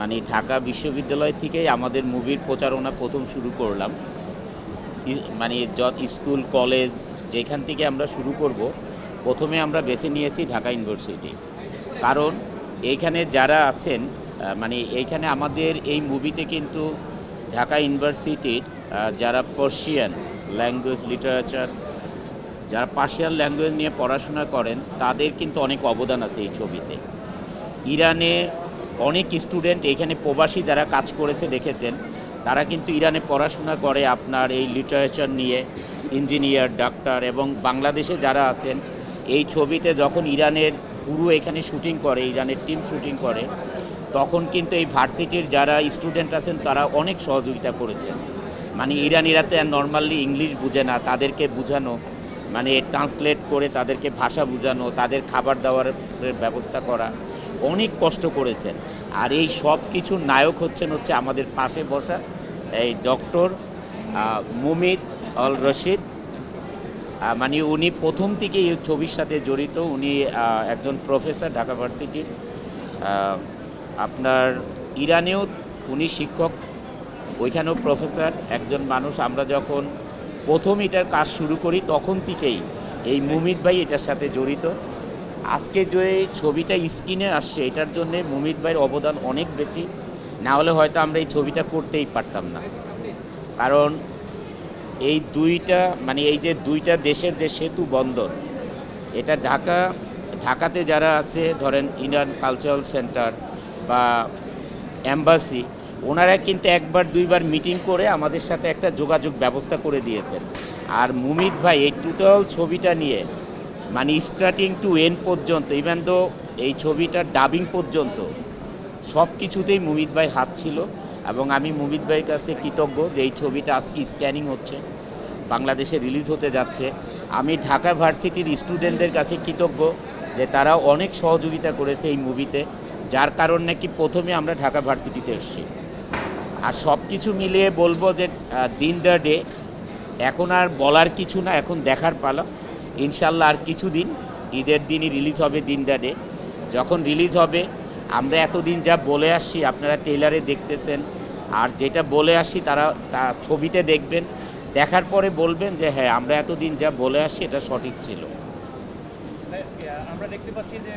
মানে ঢাকা বিশ্ববিদ্যালয় থেকেই আমাদের মুভির প্রচারণা প্রথম শুরু করলাম। মানে যত স্কুল, কলেজ যেখান থেকে আমরা শুরু করব, প্রথমে আমরা বেছে নিয়েছি ঢাকা ইউনিভার্সিটি। কারণ এইখানে যারা আছেন মানে এইখানে আমাদের এই মুভিতে কিন্তু ঢাকা ইউনিভার্সিটির যারা পার্সিয়ান ল্যাঙ্গুয়েজ লিটারেচার, যারা পার্সিয়ান ল্যাঙ্গুয়েজ নিয়ে পড়াশোনা করেন, তাদের কিন্তু অনেক অবদান আছে এই ছবিতে। ইরানে অনেক স্টুডেন্ট এখানে প্রবাসী যারা কাজ করেছে দেখেছেন, তারা কিন্তু ইরানে পড়াশোনা করে আপনার এই লিটারেচার নিয়ে ইঞ্জিনিয়ার ডাক্তার এবং বাংলাদেশে যারা আছেন, এই ছবিতে যখন ইরানের পুরো এখানে শুটিং করে, ইরানের টিম শুটিং করে, তখন কিন্তু এই ভার্সিটির যারা স্টুডেন্ট আছেন, তারা অনেক সহযোগিতা করেছেন। মানে ইরানিরা তো নর্মালি ইংলিশ বুঝে না, তাদেরকে বোঝানো মানে ট্রান্সলেট করে তাদেরকে ভাষা বোঝানো, তাদের খাবার দাবারের ব্যবস্থা করা অনেক কষ্ট করেছেন। আর এই সব কিছুর নায়ক হচ্ছেন হচ্ছে আমাদের পাশে বসা এই ডক্টর মুমিত অল রশিদ। মানে উনি প্রথম থেকে এই ছবির সাথে জড়িত। উনি একজন প্রফেসর ঢাকা ভার্সিটির। আপনার ইরানেও উনি শিক্ষক, ওইখানেও প্রফেসর, একজন মানুষ। আমরা যখন প্রথম এটার কাজ শুরু করি, তখন থেকেই এই মুমিত ভাই এটার সাথে জড়িত। আজকে যে ছবিটা স্ক্রিনে আসছে, এটার জন্য মুমিত ভাইয়ের অবদান অনেক বেশি। না হলে হয়তো আমরা এই ছবিটা করতেই পারতাম না। কারণ এই দুইটা মানে এই যে দুইটা দেশের যে সেতু বন্দর, এটা ঢাকা, ঢাকাতে যারা আছে, ধরেন ইন্ডিয়ান কালচারাল সেন্টার বা অ্যাম্বাসি ওনারা কিন্তু একবার, দুইবার মিটিং করে আমাদের সাথে একটা যোগাযোগ ব্যবস্থা করে দিয়েছেন। আর মুমিত ভাই এই টোটাল ছবিটা নিয়ে মানে স্টার্টিং টু এন্ড পর্যন্ত ইভেন তো এই ছবিটার ডাবিং পর্যন্ত সব কিছুতেই মুমিত ভাই হাত ছিল এবং আমি মুমিত ভাইয়ের কাছে কৃতজ্ঞ যে এই ছবিটা আজকে স্ক্যানিং হচ্ছে, বাংলাদেশে রিলিজ হতে যাচ্ছে। আমি ঢাকা ভার্সিটির স্টুডেন্টদের কাছে কৃতজ্ঞ যে তারা অনেক সহযোগিতা করেছে এই মুভিতে, যার কারণ নাকি প্রথমে আমরা ঢাকা ভার্সিটিতে এসেছি। আর সব কিছু মিলিয়ে বলব যে দিন দ্য ডে, এখন আর বলার কিছু না, এখন দেখার পালা। ইনশাল্লাহ আর কিছুদিন ঈদের দিনই রিলিজ হবে দিন দ্য ডে যখন রিলিজ হবে আমরা এতদিন যা বলে আসছি আপনারা ট্রেলারে দেখতেছেন আর যেটা বলে আসি তারা তা ছবিতে দেখবেন। দেখার পরে বলবেন যে হ্যাঁ আমরা এতদিন যা বলে আসি এটা সঠিক ছিল। মানে, আমরা দেখতে পাচ্ছি যে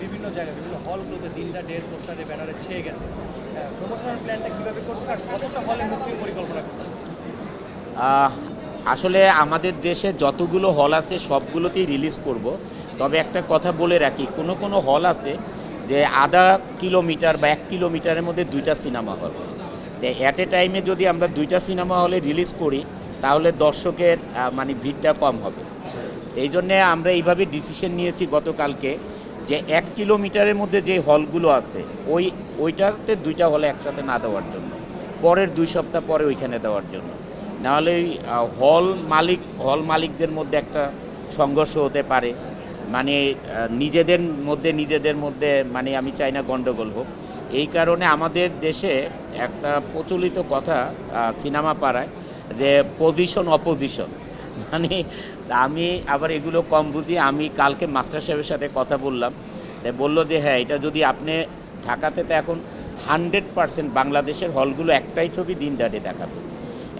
বিভিন্ন জায়গায় বিভিন্ন হলগুলোতে দিনটা ডের পোস্টারে ব্যানারে ছেয়ে গেছে। প্রমোশনাল প্ল্যানটা কীভাবে করছেন? আর কতটা হলে মুক্তির পরিকল্পনা করছেন? আহ, আসলে আমাদের দেশে যতগুলো হল আছে, সবগুলোতেই রিলিজ করব। তবে একটা কথা বলে রাখি, কোনো কোনো হল আছে যে আধা কিলোমিটার বা এক কিলোমিটারের মধ্যে দুইটা সিনেমা হল তো অ্যাট এ টাইমে যদি আমরা দুইটা সিনেমা হলে রিলিজ করি, তাহলে দর্শকের মানে ভিড়টা কম হবে। এই জন্যে আমরা এইভাবে ডিসিশন নিয়েছি গতকালকে যে এক কিলোমিটারের মধ্যে যে হলগুলো আছে, ওই, ওইটাতে দুইটা হলে একসাথে না দেওয়ার জন্য। পরের দুই সপ্তাহ পরে ওইখানে দেওয়ার জন্য। নাহলে হল মালিক, হল মালিকদের মধ্যে একটা সংঘর্ষ হতে পারে। মানে নিজেদের মধ্যে নিজেদের মধ্যে মানে আমি চাই না গণ্ডগোল হোক। এই কারণে আমাদের দেশে একটা প্রচলিত কথা সিনেমা পাড়ায় যে পজিশন অপোজিশন মানে আমি আবার এগুলো কম বুঝি, আমি কালকে মাস্টার সাহেবের সাথে কথা বললাম। তাই বলল যে হ্যাঁ এটা যদি আপনি ঢাকাতে, তো এখন হান্ড্রেড পার্সেন্ট বাংলাদেশের হলগুলো একটাই ছবি দিন দাঁড়িয়ে দেখাবে।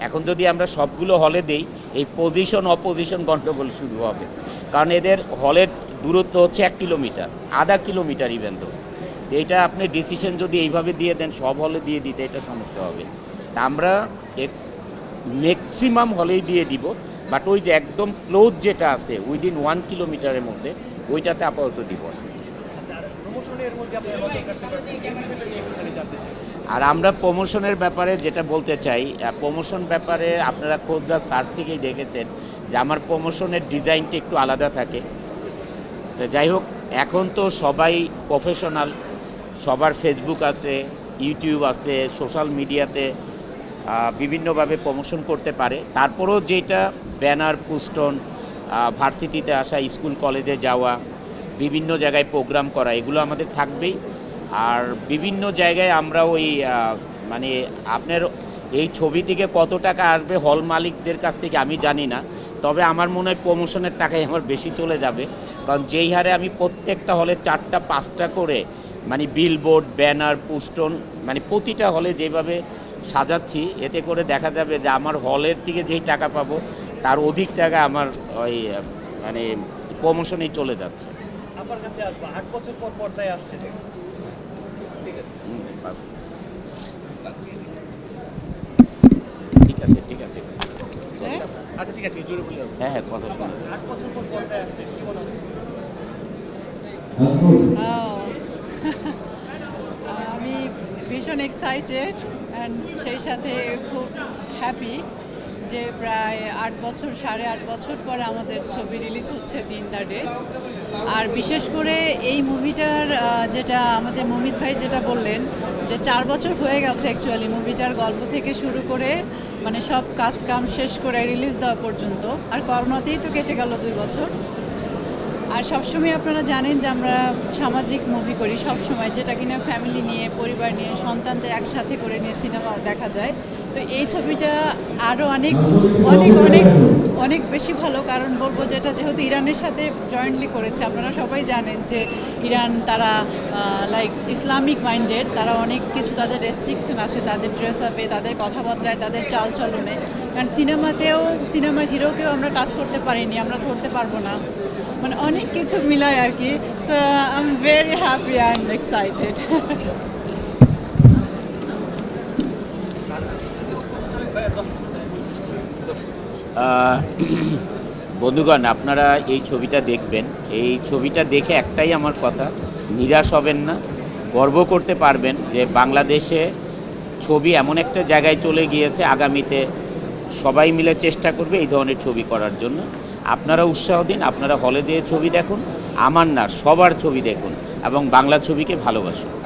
এখন যদি আমরা সবগুলো হলে দেই, এই পজিশন অপোজিশন গণ্ডগোল শুরু হবে। কারণ এদের হলের দূরত্ব হচ্ছে এক কিলোমিটার, আধা কিলোমিটার ইভেন তো এইটা আপনি ডিসিশন যদি এইভাবে দিয়ে দেন, সব হলে দিয়ে দিতে এটা সমস্যা হবে। তা আমরা ম্যাক্সিমাম হলেই দিয়ে দিব বাট ওই যে একদম ক্লোজ যেটা আছে উইদিন ওয়ান কিলোমিটারের মধ্যে, ওইটাতে আপাতত দিব না। প্রমোশনের মধ্যে আর আমরা প্রমোশনের ব্যাপারে যেটা বলতে চাই প্রমোশন ব্যাপারে আপনারা খোঁজদার সার্চ থেকেই দেখেছেন যে আমার প্রমোশনের ডিজাইনটা একটু আলাদা থাকে। তো যাই হোক, এখন তো সবাই প্রফেশনাল, সবার ফেসবুক আছে, ইউটিউব আছে, সোশ্যাল মিডিয়াতে বিভিন্নভাবে প্রমোশন করতে পারে। তারপরেও যেটা ব্যানার, পুস্টন ভার্সিটিতে আসা, স্কুল, কলেজে যাওয়া বিভিন্ন জায়গায় প্রোগ্রাম করা, এগুলো আমাদের থাকবেই। আর বিভিন্ন জায়গায় আমরা ওই মানে আপনার এই ছবি থেকে কত টাকা আসবে হল মালিকদের কাছ থেকে আমি জানি না। তবে আমার মনে হয় প্রমোশনের টাকাই আমার বেশি চলে যাবে। কারণ যেই হারে আমি প্রত্যেকটা হলে চারটা, পাঁচটা করে মানে বিলবোর্ড ব্যানার পুস্টন মানে প্রতিটা হলে যেভাবে সাজাচ্ছি, এতে করে দেখা যাবে যে আমার হলের থেকে যেই টাকা পাবো, তার অধিক টাকা আমার ওই মানে প্রমোশনেই চলে যাচ্ছে। আপনার কাছে আসব। আট বছর পর পর্দায় আসছে ঠিক আছে? ঠিক আছে ঠিক আছে। আচ্ছা ঠিক আছে জোরে বলি হ্যাঁ হ্যাঁ কথা আট বছর পর পর্দায় আসছে কি মনে হচ্ছে. আমি ভীষণ এক্সাইটেড অ্যান্ড সেই সাথে খুব হ্যাপি যে প্রায় আট বছর সাড়ে আট বছর পর আমাদের ছবি রিলিজ হচ্ছে দিন দা ডে। আর বিশেষ করে এই মুভিটার যেটা আমাদের মমিত ভাই যেটা বললেন, যে চার বছর হয়ে গেছে অ্যাকচুয়ালি মুভিটার গল্প থেকে শুরু করে মানে সব কাজ কাম শেষ করে রিলিজ দেওয়া পর্যন্ত। আর করোনাতেই তো কেটে গেল দুই বছর। আর সবসময় আপনারা জানেন যে আমরা সামাজিক মুভি করি, সবসময় যেটা কিনা ফ্যামিলি নিয়ে, পরিবার নিয়ে, সন্তানদের একসাথে করে নিয়ে সিনেমা দেখা যায়। তো এই ছবিটা আরও অনেক অনেক অনেক অনেক বেশি ভালো। কারণ বলব যেটা, যেহেতু ইরানের সাথে জয়েন্টলি করেছে, আপনারা সবাই জানেন যে ইরান তারা লাইক ইসলামিক মাইন্ডেড তারা অনেক কিছু তাদের রেস্ট্রিকশন আসে, তাদের ড্রেস আপে তাদের কথাবার্তায়, তাদের চাল চলনে কারণ সিনেমাতেও সিনেমার হিরোকেও আমরা টাচ করতে পারিনি, আমরা ধরতে পারব না। মানে অনেক কিছু মিলায় আর কি so I am very happy and excited বন্ধুগণ, আপনারা এই ছবিটা দেখবেন। এই ছবিটা দেখে একটাই আমার কথা, নিরাশ হবেন না, গর্ব করতে পারবেন যে বাংলাদেশে ছবি এমন একটা জায়গায় চলে গিয়েছে, আগামীতে সবাই মিলে চেষ্টা করবে এই ধরনের ছবি করার জন্য। আপনারা উৎসাহ দিন, আপনারা হলে দিয়ে ছবি দেখুন, আমার না, সবার ছবি দেখুন এবং বাংলা ছবিকে ভালোবাসুন।